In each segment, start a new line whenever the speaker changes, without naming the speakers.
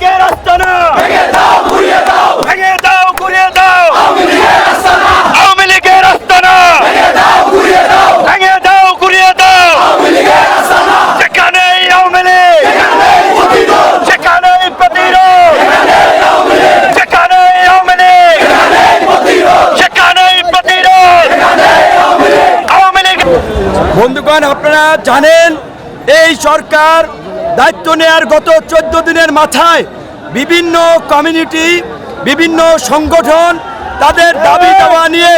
লীগের আস্তানা ভেঙে দাও গুড়িয়ে দাও। ভেঙে দাও গুড়িয়ে দাও। আওয়ামী লীগের আস্তানা ভেঙে দাও গুড়িয়ে দাও। ভেঙে দাও গুড়িয়ে দাও। আওয়ামী লীগের আস্তানা যেখানেই আওয়ামী লীগ। সেখানেই প্রতিরোধ। যেখানেই আওয়ামী লীগ। সেখানেই প্রতিরোধ। আওয়ামী লীগ।
বন্ধুগণ আপনারা জানেন এই সরকার দায়িত্ব নেয়ার গত চোদ্দ দিনের মাথায় বিভিন্ন কমিউনিটি, বিভিন্ন সংগঠন তাদের দাবি দাওয়া নিয়ে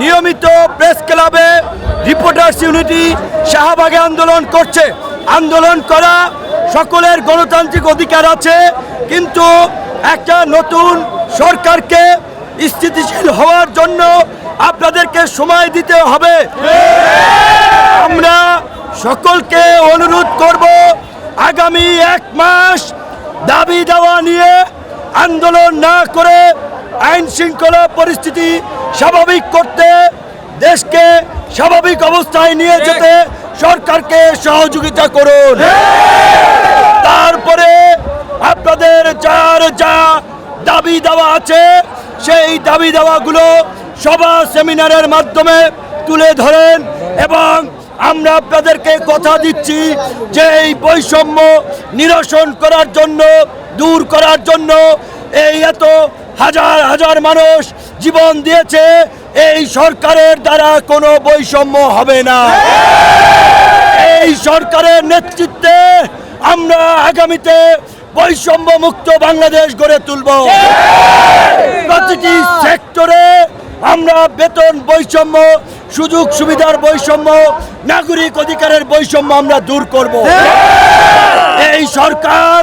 নিয়মিত প্রেস ক্লাবে রিপোর্টার্স ইউনিটি শাহবাগে আন্দোলন করছে। আন্দোলন করা সকলের গণতান্ত্রিক অধিকার আছে, কিন্তু একটা নতুন সরকারকে স্থিতিশীল হওয়ার জন্য আপনাদেরকে সময় দিতে হবে। আমরা সকলকে অনুরোধ করব আগামী এক মাস দাবি দেওয়া নিয়ে আন্দোলন না করে আইন শৃঙ্খলা পরিস্থিতি স্বাভাবিক করতে দেশকে স্বাভাবিক অবস্থায় নিয়ে যেতে সরকারকে সহযোগিতা করুন। তারপরে আপনাদের যার যা দাবি দেওয়া আছে, সেই দাবি দেওয়াগুলো সভা সেমিনারের মাধ্যমে তুলে ধরেন এবং আমরা আপনাদেরকে কথা দিচ্ছি যে এই বৈষম্য নিরসন করার জন্য দূর করার জন্য এই এত হাজার হাজার মানুষ জীবন দিয়েছে এই সরকারের দ্বারা কোনো বৈষম্য হবে না। এই সরকারের নেতৃত্বে আমরা আগামীতে বৈষম্য মুক্ত বাংলাদেশ গড়ে তুলব। প্রতিটি সেক্টরে আমরা বেতন বৈষম্য সুযোগ সুবিধার বৈষম্য নাগরিক অধিকারের বৈষম্য আমরা দূর করব। এই সরকার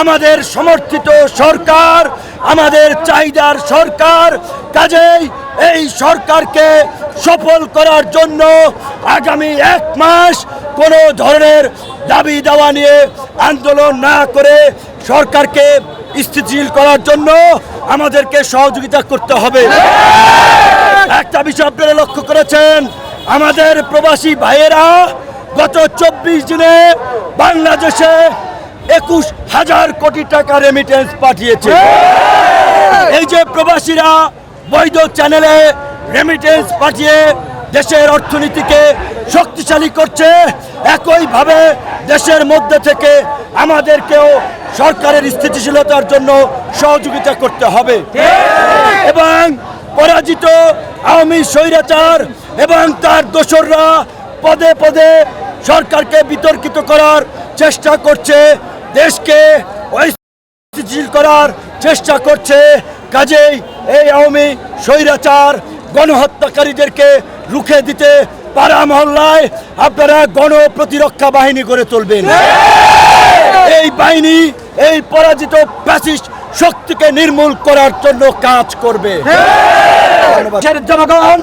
আমাদের সমর্থিত সরকার আমাদের চাহিদার সরকার কাজেই এই সরকারকে সফল করার জন্য আগামী এক মাস কোনো ধরনের দাবি দাওয়া নিয়ে আন্দোলন না করে সরকারকে স্থিতিশীল করার জন্য আমাদেরকে সহযোগিতা করতে হবে। একটা বিষয় আপনারা লক্ষ্য করেছেন। আমাদের প্রবাসী ভাইয়েরা গত চব্বিশ দিনে বাংলাদেশে একুশ হাজার কোটি টাকা রেমিটেন্স পাঠিয়েছে। এই যে প্রবাসীরা বৈধ চ্যানেলে রেমিটেন্স পাঠিয়ে দেশের অর্থনীতিকে শক্তিশালী করছে একইভাবে দেশের মধ্যে থেকে আমাদেরকেও সরকারের স্থিতিশীলতার জন্য সহযোগিতা করতে হবে। এবং পরাজিত আওয়ামী স্বৈরাচার এবং তার দোসররা পদে পদে সরকারকে বিতর্কিত করার চেষ্টা করছে, দেশকে স্থিতিশীল করার চেষ্টা করছে। কাজেই এই আওয়ামী স্বৈরাচার গণহত্যাকারীদেরকে রুখে দিতে পাড়া মহল্লায় আপনারা গণ প্রতিরক্ষা বাহিনী গড়ে তুলবেন। এই বাহিনী, এই পরাজিত ফ্যাসিস্ট শক্তিকে নির্মূল করার জন্য কাজ করবে।
জনগণ।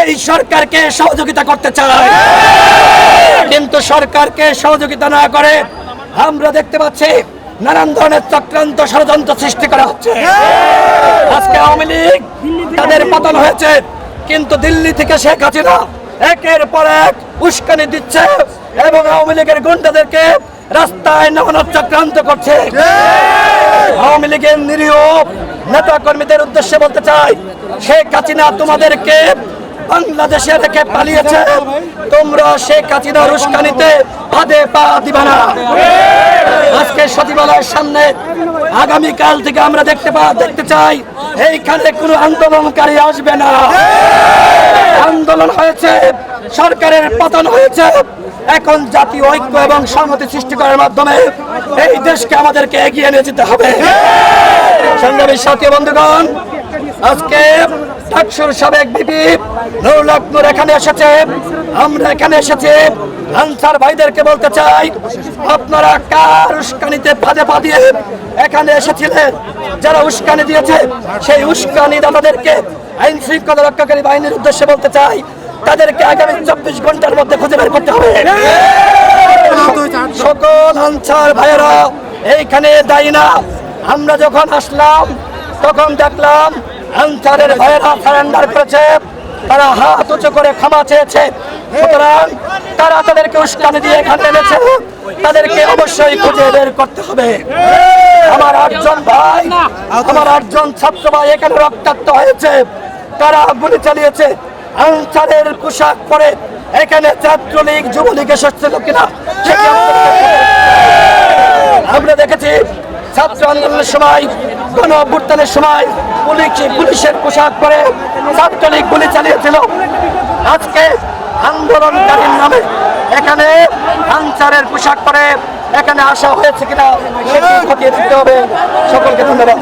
এই সরকারকে সহযোগিতা করতে চায় কিন্তু সরকারকে সহযোগিতা না করে আমরা দেখতে পাচ্ছি নানান ধরনের চক্রান্ত ষড়যন্ত্র সৃষ্টি করা হচ্ছে। আজকে আওয়ামী লীগ তাদের পতন হয়েছে, কিন্তু দিল্লি থেকে শেখ হাসিনা একের পর এক উস্কানি দিচ্ছে এবং আওয়ামী লীগের গুন্ডাদেরকে রাস্তায় নামানোর চক্রান্ত করছে। আওয়ামী লীগের নিরীহ নেতা কর্মীদের উদ্দেশ্যে বলতে চাই শেখ হাসিনা তোমাদেরকে বাংলাদেশে রেখে পালিয়েছে। তোমরা শেখ হাসিনার উস্কানিতে হাতে পা দিবা না। আজকে সচিবালয়ের সামনে আগামীকাল থেকে আমরা দেখতে পা দেখতে চাই, এইখানে কোনো আন্দোলনকারী আসবে না। আন্দোলন হয়েছে, সরকারের পতন হয়েছে। এখন জাতীয় ঐক্য এবং সংহতি সৃষ্টি করার মাধ্যমে এই দেশকে আমাদেরকে এগিয়ে নিয়ে যেতে হবে। সংগ্রামী সাথী বন্ধুগণ, আজকে ডাকসুর সাবেক বিপি নুরুল হক এখানে এসেছে। আমরা এখানে এসেছি। আনসার ভাইদেরকে বলতে চাই, আপনারা কার উস্কানিতে ফাঁদে পা দিয়ে এখানে এসেছিলেন? যারা উস্কানি দিয়েছে, সেই উস্কানি দাতাদেরকে আইন শৃঙ্খলা রক্ষাকারী বাহিনীর উদ্দেশ্যে বলতে চাই, তাদেরকে আগামী চব্বিশ ঘণ্টার মধ্যে খুঁজে বের করতে হবে। সকল আনসার ভাইয়েরা, এইখানে দায়ী না। আমরা যখন আসলাম, তখন দেখলাম আনসারের ভাইয়েরা সারেন্ডার করেছে। তারা হাত উঁচু করে ক্ষমা চেয়েছে। সুতরাং তারা তাদেরকে উস্কানি দিয়ে এখানে এনেছে তাদেরকে অবশ্যই খুঁজে বের করতে হবে। আমার আটজন ভাই, আমার আটজন ছাত্র ভাই এখানে রক্তাক্ত হয়েছে। তারা গুলি চালিয়েছে। আনসারের পোশাক পরে এখানে ছাত্রলীগ, যুবলীগ এসেছিল কিনা আমরা দেখেছি। ছাত্র আন্দোলনের সময় গণ অভ্যুত্থানের সময় পুলিশ, পুলিশের পোশাক পরে ছাত্রলীগ গুলি চালিয়েছিল। আজকে আন্দোলনকারীর নামে এখানে আনসারের পোশাক পরে এখানে আসা হয়েছে কিনা সেটি খতিয়ে দেখতে হবে। সকলকে ধন্যবাদ।